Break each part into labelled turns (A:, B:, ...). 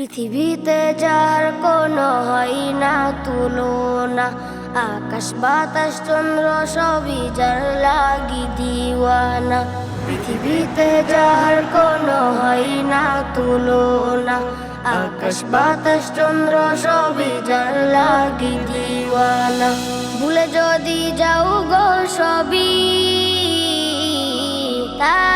A: পৃথিবীতে যার কোনো হয় না, তুলনা। আকাশ, বাতাস, চন্দ্র, সবই যার লাগি দিওয়ানা। পৃথিবীতে যার কোনো হয় না, তুলনা। আকাশ, বাতাস, চন্দ্র, সবই যার লাগি দিওয়ানা। ভুলে যদি যাও গো সবই, তারে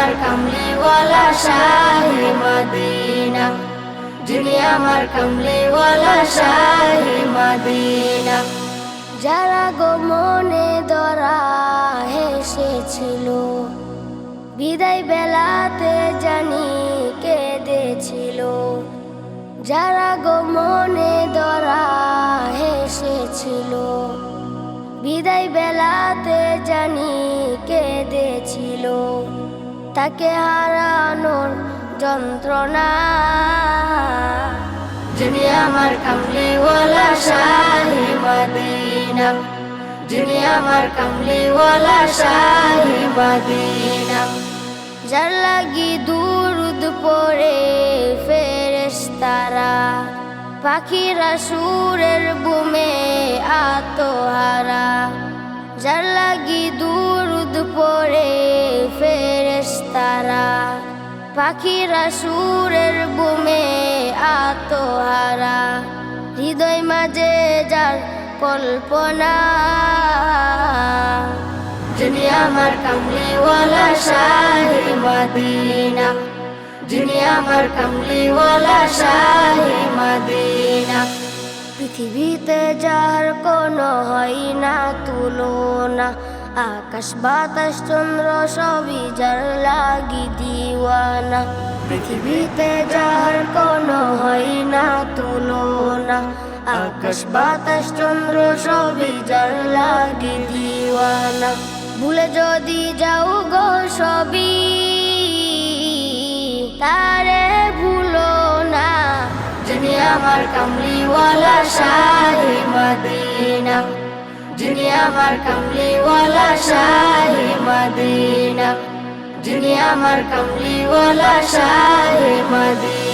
A: আমার কামলিওয়ালা শাহে মদিনা। যিনি আমার কামলিওয়ালা শাহে মদিনা। যারা গো মনে দরা হেসেছিল, বিদায় বেলাতে জানি কেঁদেছিল। যারা গো মনে দরা হেসেছিল, বিদায় বেলাতে জানি তাকে হারানোর যন্ত্রণা। যিনি আমার কামলিওয়ালা শাহি মদিনা যিনি আমার কামলিওয়ালা শাহি মদিনা যার লাগি দুরুদ পড়ে ফেরেশতারা। পাখিরা সুরের বুমে আতহারা। যার পাখিরা সুরের বুমে আতহারা, হৃদয় মাঝে যার কল্পনা। যিনি আমার কামলিওয়ালা শাহি মদিনা, যিনি আমার কামলিওয়ালা শাহি মদিনা। পৃথিবীতে যার কোনো হয় না তুলনা আকাশ বাতাস, চন্দ্র সবই যার লাগি দিওয়ানা। পৃথিবীতে যার কোনো হয় না, তুলনা। আকাশ বাতাস, চন্দ্র সবই যার লাগি দিওয়ানা। ভুলে যদি যাও গো সবই, তারে ভুলো না। যিনি আমার কামলিওয়ালা, শাহি মদিনা। যিনি আমার কামলিওয়ালা শাহি মদিনা। যিনি আমার কামলিওয়ালা শাহি মদিনা।